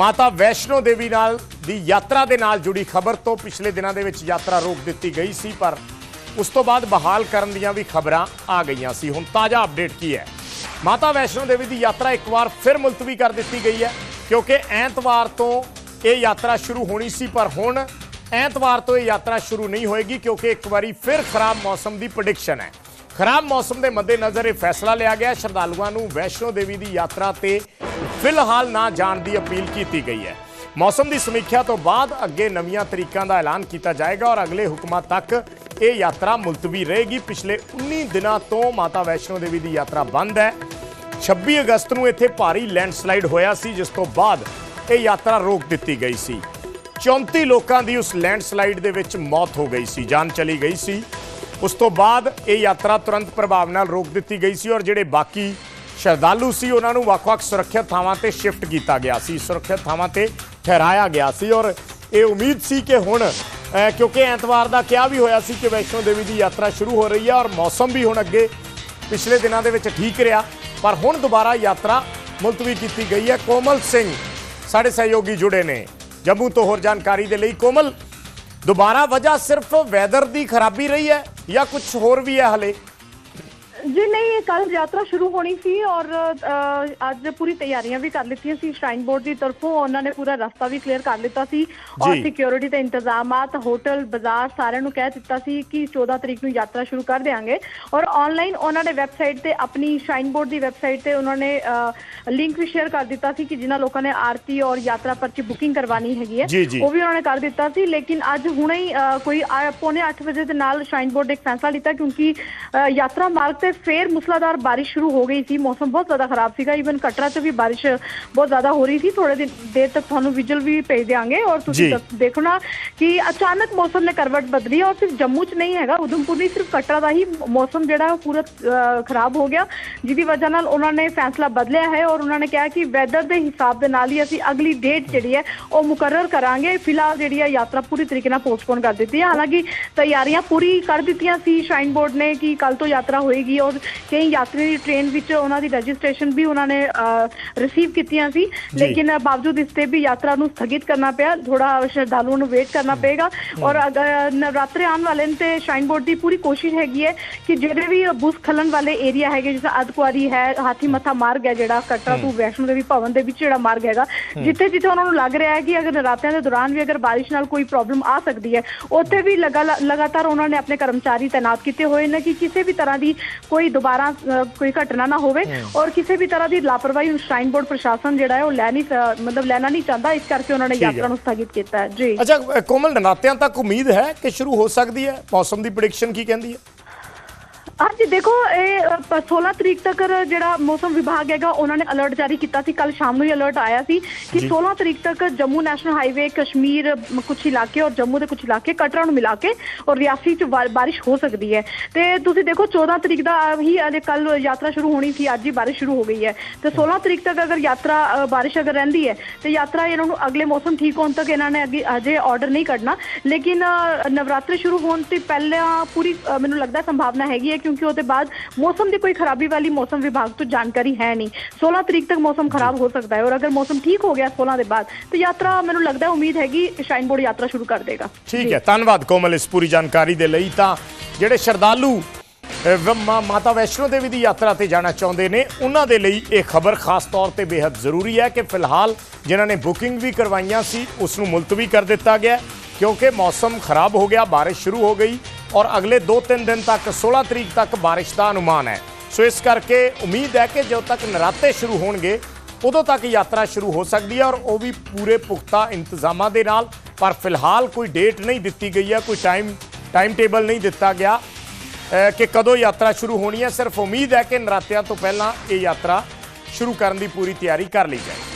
ਮਾਤਾ ਵੈਸ਼ਨੋ ਦੇਵੀ ਨਾਲ ਦੀ ਯਾਤਰਾ ਦੇ ਨਾਲ ਜੁੜੀ ਖਬਰ ਤੋਂ ਪਿਛਲੇ ਦਿਨਾਂ ਦੇ ਵਿੱਚ ਯਾਤਰਾ ਰੋਕ ਦਿੱਤੀ ਗਈ ਸੀ, ਪਰ ਉਸ ਤੋਂ ਬਾਅਦ ਬਹਾਲ ਕਰਨ ਦੀਆਂ ਵੀ ਖਬਰਾਂ ਆ ਗਈਆਂ ਸੀ। ਹੁਣ ਤਾਜ਼ਾ ਅਪਡੇਟ ਕੀ ਹੈ? ਮਾਤਾ ਵੈਸ਼ਨੋ ਦੇਵੀ ਦੀ ਯਾਤਰਾ ਇੱਕ ਵਾਰ ਫਿਰ ਮੁਲਤਵੀ ਕਰ ਦਿੱਤੀ ਗਈ ਹੈ, ਕਿਉਂਕਿ ਐਤਵਾਰ ਤੋਂ ਇਹ ਯਾਤਰਾ ਸ਼ੁਰੂ ਹੋਣੀ ਸੀ, ਪਰ ਹੁਣ ਐਤਵਾਰ ਤੋਂ ਇਹ ਯਾਤਰਾ ਸ਼ੁਰੂ ਨਹੀਂ ਹੋਏਗੀ, ਕਿਉਂਕਿ ਇੱਕ ਵਾਰੀ ਫਿਰ ਖਰਾਬ ਮੌਸਮ ਦੀ ਪ੍ਰੈਡਿਕਸ਼ਨ ਹੈ। ਖਰਾਬ ਮੌਸਮ ਦੇ ਮੱਦੇਨਜ਼ਰ ਇਹ ਫੈਸਲਾ ਲਿਆ ਗਿਆ। ਸ਼ਰਧਾਲੂਆਂ ਨੂੰ ਵੈਸ਼ਨੋ ਦੇਵੀ ਦੀ ਯਾਤਰਾ ਤੇ ਫਿਲਹਾਲ ਨਾ ਜਾਣ ਦੀ ਅਪੀਲ ਕੀਤੀ ਗਈ ਹੈ। ਮੌਸਮ ਦੀ ਸਮੀਖਿਆ ਤੋਂ ਬਾਅਦ ਅੱਗੇ ਨਵੀਆਂ ਤਰੀਕਾਂ ਦਾ ਐਲਾਨ ਕੀਤਾ ਜਾਏਗਾ ਔਰ ਅਗਲੇ ਹੁਕਮਾਂ ਤੱਕ ਇਹ ਯਾਤਰਾ ਮੁਲਤਵੀ ਰਹੇਗੀ। ਪਿਛਲੇ 19 ਦਿਨਾਂ ਤੋਂ ਮਾਤਾ ਵੈਸ਼ਨੋ ਦੇਵੀ ਦੀ ਯਾਤਰਾ ਬੰਦ ਹੈ। 26 ਅਗਸਤ ਨੂੰ ਇੱਥੇ ਭਾਰੀ ਲੈਂਡਸਲਾਈਡ ਹੋਇਆ ਸੀ, ਜਿਸ ਤੋਂ ਬਾਅਦ ਇਹ ਯਾਤਰਾ ਰੋਕ ਦਿੱਤੀ ਗਈ ਸੀ। 34 ਲੋਕਾਂ ਦੀ ਉਸ ਲੈਂਡਸਲਾਈਡ ਦੇ ਵਿੱਚ ਮੌਤ ਹੋ ਗਈ ਸੀ, ਜਾਨ ਚਲੀ ਗਈ ਸੀ। ਉਸ ਤੋਂ ਬਾਅਦ ਇਹ ਯਾਤਰਾ ਤੁਰੰਤ ਪ੍ਰਭਾਵ ਨਾਲ ਰੋਕ ਦਿੱਤੀ ਗਈ ਸੀ ਔਰ ਜਿਹੜੇ ਬਾਕੀ ਸ਼ਰਧਾਲੂ ਸੀ, ਉਹਨਾਂ ਨੂੰ ਵੱਖ-ਵੱਖ ਸੁਰੱਖਿਅਤ ਥਾਵਾਂ ਤੇ ਸ਼ਿਫਟ ਕੀਤਾ ਗਿਆ ਸੀ, ਸੁਰੱਖਿਅਤ ਥਾਵਾਂ ਤੇ ਠਹਿਰਾਇਆ ਗਿਆ ਸੀ ਔਰ ਇਹ ਉਮੀਦ ਸੀ ਕਿ ਹੁਣ ਕਿਉਂਕਿ ਐਤਵਾਰ ਦਾ ਕਿਹਾ ਵੀ ਹੋਇਆ ਸੀ ਕਿ ਵੈਸ਼ਨੋ ਦੇਵੀ ਦੀ ਯਾਤਰਾ ਸ਼ੁਰੂ ਹੋ ਰਹੀ ਹੈ ਔਰ ਮੌਸਮ ਵੀ ਹੁਣ ਅੱਗੇ ਪਿਛਲੇ ਦਿਨਾਂ ਦੇ ਵਿੱਚ ਠੀਕ ਰਿਹਾ, ਪਰ ਹੁਣ ਦੁਬਾਰਾ ਯਾਤਰਾ ਮੁਲਤਵੀ ਕੀਤੀ ਗਈ ਹੈ। ਕੋਮਲ ਸਿੰਘ ਸਾਡੇ ਸਹਿਯੋਗੀ ਜੁੜੇ ਨੇ। ਜੰਮੂ ਤੋਂ ਹੋਰ ਜਾਣਕਾਰੀ ਦੇ ਲਈ ਕੋਮਲ, ਦੁਬਾਰਾ ਵਜ੍ਹਾ ਸਿਰਫ ਵੈਦਰ ਦੀ ਖਰਾਬੀ ਰਹੀ ਹੈ ਜਾਂ ਕੁਝ ਹੋਰ ਵੀ ਹੈ ਹਲੇ? ਜੀ ਨਹੀਂ ਕੱਲ ਯਾਤਰਾ ਸ਼ੁਰੂ ਹੋਣੀ ਸੀ ਔਰ ਅੱਜ ਪੂਰੀ ਤਿਆਰੀਆਂ ਵੀ ਕਰ ਲਿੱਤੀਆਂ ਸੀ ਸ਼ਰਾਈਨ ਬੋਰਡ ਦੀ ਤਰਫੋਂ ਉਹਨਾਂ ਨੇ ਪੂਰਾ ਰਸਤਾ ਵੀ ਕਲੀਅਰ ਕਰ ਲਿੱਤਾ ਸੀ ਔਰ। ਸਿਕਿਉਰਿਟੀ ਤੇ ਇੰਤਜ਼ਾਮਾਤ ਹੋਟਲ ਬਾਜ਼ਾਰ ਸਾਰਿਆਂ ਨੂੰ ਕਹਿ ਦਿੱਤਾ ਸੀ ਕਿ 14 ਤਰੀਕ ਨੂੰ ਯਾਤਰਾ ਸ਼ੁਰੂ ਕਰ ਦੇਾਂਗੇ ਔਰ ਆਨਲਾਈਨ ਉਹਨਾਂ ਨੇ ਵੈਬਸਾਈਟ ਤੇ ਆਪਣੀ ਸ਼ਰਾਈਨ ਬੋਰਡ ਦੀ ਵੈਬਸਾਈਟ ਤੇ ਉਹਨਾਂ ਨੇ ਲਿੰਕ ਵੀ ਸ਼ੇਅਰ ਕਰ ਦਿੱਤਾ ਸੀ ਕਿ ਜਿਨ੍ਹਾਂ ਲੋਕਾਂ ਨੇ ਆਰਤੀ ਔਰ ਯਾਤਰਾ ਪਰਚੀ ਬੁਕਿੰਗ ਕਰਵਾਣੀ ਹੈਗੀ ਹੈ। ਉਹ ਵੀ ਉਹਨਾਂ ਨੇ ਕਰ ਦਿੱਤਾ ਸੀ ਲੇਕਿਨ ਅੱਜ ਹੁਣੇ ਹੀ ਕੋਈ ਪੌਣੇ 8 ਵਜੇ ਦੇ ਨਾਲ ਸ਼ਾਈਨ ਬੋਰਡ ਨੇ ਇੱਕ ਫੈਸਲਾ ਲਿੱਤਾ ਕਿਉਂਕਿ ਯਾਤਰਾ ਮਾਰਗ ਤੇ ਫੇਰ ਮੁਸਲਾਧਾਰ ਬਾਰਿਸ਼ ਸ਼ੁਰੂ ਹੋ ਗਈ ਸੀ। ਮੌਸਮ ਬਹੁਤ ਜ਼ਿਆਦਾ ਖਰਾਬ ਸੀਗਾ। ਇਵਨ ਕਟਰਾ 'ਚ ਵੀ ਬਾਰਿਸ਼ ਬਹੁਤ ਜ਼ਿਆਦਾ ਹੋ ਰਹੀ ਸੀ। ਥੋੜੇ ਦਿਨ ਦੇਰ ਤੱਕ ਤੁਹਾਨੂੰ ਵਿਜੁਅਲ ਵੀ ਭੇਜ ਦਿਆਂਗੇ ਔਰ ਤੁਸੀਂ ਦੇਖਣਾ ਕਿ ਅਚਾਨਕ ਮੌਸਮ ਨੇ ਕਰਵਟ ਬਦਲੀ ਔਰ ਸਿਰਫ ਜੰਮੂ 'ਚ ਨਹੀਂ ਹੈਗਾ ਉਧਮਪੁਰ ਨਹੀਂ ਸਿਰਫ ਕਟਰਾ ਦਾ ਹੀ ਮੌਸਮ ਜਿਹੜਾ ਪੂਰਾ ਖਰਾਬ ਹੋ ਗਿਆ। ਜਿਹਦੀ ਵਜ੍ਹਾ ਨਾਲ ਉਹਨਾਂ ਨੇ ਫੈਸਲਾ ਬਦਲਿਆ ਹੈ ਔਰ ਉਹਨਾਂ ਨੇ ਕਿਹਾ ਕਿ ਵੈਦਰ ਦੇ ਹਿਸਾਬ ਦੇ ਨਾਲ ਹੀ ਅਸੀਂ ਅਗਲੀ ਡੇਟ ਜਿਹੜੀ ਹੈ ਉਹ ਮੁਕਰਰ ਕਰਾਂਗੇ। ਫਿਲਹਾਲ ਜਿਹੜੀ ਹੈ ਯਾਤਰਾ ਪੂਰੀ ਤਰੀਕੇ ਨਾਲ ਪੋਸਟਪੋਨ ਕਰ ਦਿੱਤੀ ਹੈ। ਹਾਲਾਂਕਿ ਤਿਆਰੀਆਂ ਪੂਰੀ ਕਰ ਦਿੱਤੀਆਂ ਸੀ। ਸ਼ਾਈਨ ਬੋਰਡ ਨੇ ਕਿ ਕੱਲ ਤੋਂ ਯਾਤਰਾ ਹੋਏਗੀ ਔਰ ਕਈ ਯਾਤਰੀ ਦੀ ਟ੍ਰੇਨ ਵਿੱਚ ਉਹਨਾਂ ਦੀ ਰਜਿਸਟ੍ਰੇਸ਼ਨ ਵੀ ਉਹਨਾਂ ਨੇ ਰਿਸੀਵ ਕੀਤੀਆਂ ਸੀ। ਲੇਕਿਨ ਬਾਵਜੂਦ ਇਸ ਤੇ ਵੀ ਯਾਤਰਾ ਨੂੰ ਸਥਗਿਤ ਕਰਨਾ ਪਿਆ ਥੋੜਾ ਸ਼ਰਧਾਲੂਆਂ ਨੂੰ ਵੇਟ ਕਰਨਾ ਪਏਗਾ। ਔਰ ਅਗਰ ਨਵਰਾਤਰੇ ਆਉਣ ਵਾਲੇ ਨੇ ਤੇ ਸ਼ਾਈਨ ਬੋਰਡ ਦੀ ਪੂਰੀ ਕੋਸ਼ਿਸ਼ ਹੈਗੀ ਹੈ ਕਿ ਜਿਹੜੇ ਵੀ ਬੁਸ ਖਲਨ ਵਾਲੇ ਏਰੀਆ ਹੈਗੇ ਜਿਵੇਂ ਅਦਕੁਆਰੀ ਹੈ ਹਾਥੀ ਮੱਥਾ ਮਾਰਗ ਹੈ ਜਿਹੜਾ ਕਟਰਾ ਤੋਂ ਵੈਸ਼ਨੋ ਦੇਵੀ ਭਵਨ ਦੇ ਵਿੱਚ ਜਿਹੜਾ ਮਾਰਗ ਹੈਗਾ ਜਿੱਥੇ ਜਿੱਥੇ ਉਹਨਾਂ ਨੂੰ ਲੱਗ ਰਿਹਾ ਹੈ ਕਿ ਅਗਰ ਨਰਾਤਿਆਂ ਦੇ ਦੌਰਾਨ ਵੀ ਅਗਰ ਬਾਰਿਸ਼ ਨਾਲ ਕੋਈ ਪ੍ਰੋਬਲਮ ਆ ਸਕਦੀ ਹੈ ਉੱਥੇ ਵੀ ਲਗਾ ਲਗਾਤਾਰ ਉਹਨਾਂ ਨੇ ਆਪਣੇ ਕਰਮਚਾਰੀ ਤਾਇਨਾਤ ਕੀਤੇ ਹੋਏ ਨੇ ਕਿ ਕਿਸੇ ਵੀ ਤਰ੍ਹਾਂ ਦੀ ਕੋਈ ਦੁਬਾਰਾ ਕੋਈ ਘਟਨਾ ਨਾ ਹੋਵੇ ਔਰ ਕਿਸੇ ਵੀ ਤਰ੍ਹਾਂ ਦੀ ਲਾਪਰਵਾਹੀ ਸ਼ਾਈਨ ਬੋਰਡ ਪ੍ਰਸ਼ਾਸਨ ਜਿਹੜਾ ਹੈ ਉਹ ਲੈ ਨਹੀਂ ਮਤਲਬ ਲੈਣਾ ਨਹੀਂ ਚਾਹੁੰਦਾ। ਇਸ ਕਰਕੇ ਉਹਨਾਂ ਨੇ। ਯਾਤਰਾ ਨੂੰ ਸਥਗਿਤ ਕੀਤਾ ਹੈ। ਜੀ। ਅੱਛਾ ਕੋਮਲ ਨਰਾਤਿਆਂ ਤੱਕ ਉਮੀਦ ਹੈ ਕਿ ਸ਼ੁਰੂ ਹੋ ਸਕਦੀ ਹੈ? ਮੌਸਮ ਦੀ ਪ੍ਰੈਡਿਕਸ਼ਨ ਕੀ ਕਹਿੰਦੀ ਹੈ? ਹਾਂਜੀ ਦੇਖੋ ਇਹ ਅ, ਪ- 16 ਤਰੀਕ ਤੱਕ ਜਿਹੜਾ ਮੌਸਮ ਵਿਭਾਗ ਹੈਗਾ ਉਹਨਾਂ ਨੇ ਅਲਰਟ ਜਾਰੀ ਕੀਤਾ ਸੀ। ਕੱਲ ਸ਼ਾਮ ਨੂੰ ਹੀ ਅਲਰਟ ਆਇਆ ਸੀ ਕਿ ਜੀ। 16 ਤਰੀਕ ਤੱਕ ਜੰਮੂ ਨੈਸ਼ਨਲ ਹਾਈਵੇ ਕਸ਼ਮੀਰ ਕੁਝ ਇਲਾਕੇ ਔਰ ਜੰਮੂ ਦੇ ਕੁਝ ਇਲਾਕੇ ਕਟਰਾ ਨੂੰ ਮਿਲਾ ਕੇ ਔਰ ਰਿਆਸੀ ਚ ਬਾਰਿਸ਼ ਹੋ ਸਕਦੀ ਹੈ। ਤੇ ਤੁਸੀਂ ਦੇਖੋ 14 ਤਰੀਕ ਦਾ ਹੀ ਅਜੇ ਕੱਲ ਯਾਤਰਾ ਸ਼ੁਰੂ ਹੋਣੀ ਸੀ ਅੱਜ ਹੀ ਬਾਰਿਸ਼ ਸ਼ੁਰੂ ਹੋ ਗਈ ਹੈ। ਤੇ 16 ਤਰੀਕ ਤੱਕ ਅਗਰ ਯਾਤਰਾ ਬਾਰਿਸ਼ ਅਗਰ ਰਹਿੰਦੀ ਹੈ ਤੇ ਯਾਤਰਾ ਇਹਨਾਂ ਨੂੰ ਅਗਲੇ ਮੌਸਮ ਠੀਕ ਹੋਣ ਤੱਕ ਇਹਨਾਂ ਨੇ ਅੱਗੇ ਅਜੇ ਆਰਡਰ ਨਹੀਂ ਕੱਢਣਾ। ਲੇਕਿਨ ਨਵਰਾਤਰੇ ਸ਼ੁਰੂ ਹੋਣ ਤੋਂ ਪਹਿਲਾਂ ਪੂਰੀ ਮੈਨੂੰ ਲੱਗਦਾ ਸੰਭਾਵਨਾ ਹੈਗੀ ਹੈ ਕਿਉਂਕਿ ਉਹਦੇ ਬਾਅਦ ਮੌਸਮ ਦੀ ਕੋਈ ਖਰਾਬੀ ਵਾਲੀ ਮੌਸਮ ਵਿਭਾਗ ਤੋਂ ਜਾਣਕਾਰੀ ਹੈ ਨਹੀਂ। 16 ਤਰੀਕ ਤੱਕ ਮੌਸਮ ਖਰਾਬ ਹੋ ਸਕਦਾ ਹੈ ਔਰ ਅਗਰ ਮੌਸਮ ਠੀਕ ਹੋ ਗਿਆ 16 ਦੇ ਬਾਅਦ ਤੇ ਯਾਤਰਾ ਮੈਨੂੰ ਲੱਗਦਾ ਹੈ ਉਮੀਦ ਹੈਗੀ ਸ਼ਾਈਨ ਬੋਰਡ ਯਾਤਰਾ ਸ਼ੁਰੂ ਕਰ ਦੇਗਾ। ਠੀਕ ਹੈ ਧੰਨਵਾਦ ਕੋਮਲ ਇਸ ਪੂਰੀ ਜਾਣਕਾਰੀ ਦੇ ਲਈ। ਤਾਂ ਜਿਹੜੇ ਸ਼ਰਧਾਲੂ ਮਾਤਾ ਵੈਸ਼ਨੋ ਦੇਵੀ ਦੀ ਯਾਤਰਾ ਤੇ ਜਾਣਾ ਚਾਹੁੰਦੇ ਨੇ ਉਹਨਾਂ ਦੇ ਲਈ ਇਹ ਖਬਰ ਖਾਸ ਤੌਰ ਤੇ ਬੇहद ਜ਼ਰੂਰੀ ਹੈ ਕਿ ਫਿਲਹਾਲ ਜਿਨ੍ਹਾਂ ਨੇ ਬੁਕਿੰਗ ਵੀ ਕਰਵਾਈਆਂ ਸੀ ਉਸ ਨੂੰ ਮੁਲਤਵੀ ਕਰ ਦਿੱਤਾ ਗਿਆ ਹੈ, ਕਿਉਂਕਿ ਮੌਸਮ ਖਰਾਬ ਹੋ ਗਿਆ ਬਾਰਿਸ਼ ਸ਼ੁਰੂ ਹੋ ਗਈ ਔਰ ਅਗਲੇ 2-3 ਦਿਨ ਤੱਕ 16 ਤਰੀਕ ਤੱਕ ਬਾਰਿਸ਼ ਦਾ ਅਨੁਮਾਨ ਹੈ ਸੋ ਇਸ ਕਰਕੇ ਉਮੀਦ ਹੈ ਕਿ ਜਦੋਂ ਤੱਕ ਨਰਾਤੇ ਸ਼ੁਰੂ ਹੋਣਗੇ ਉਦੋਂ ਤੱਕ ਯਾਤਰਾ ਸ਼ੁਰੂ ਹੋ ਸਕਦੀ ਹੈ ਔਰ ਉਹ ਵੀ ਪੂਰੇ ਪੁਖਤਾ ਇੰਤਜ਼ਾਮਾਂ ਦੇ ਨਾਲ ਪਰ ਫਿਲਹਾਲ ਕੋਈ ਡੇਟ ਨਹੀਂ ਦਿੱਤੀ ਗਈ ਹੈ ਕੋਈ ਟਾਈਮ ਟਾਈਮ ਟੇਬਲ ਨਹੀਂ ਦਿੱਤਾ ਗਿਆ ਕਿ ਕਦੋਂ ਯਾਤਰਾ ਸ਼ੁਰੂ ਹੋਣੀ ਹੈ ਸਿਰਫ ਉਮੀਦ ਹੈ ਕਿ ਨਰਾਤਿਆਂ ਤੋਂ ਪਹਿਲਾਂ ਇਹ ਯਾਤਰਾ ਸ਼ੁਰੂ ਕਰਨ ਦੀ ਪੂਰੀ ਤਿਆਰੀ ਕਰ ਲਈ ਜਾਏ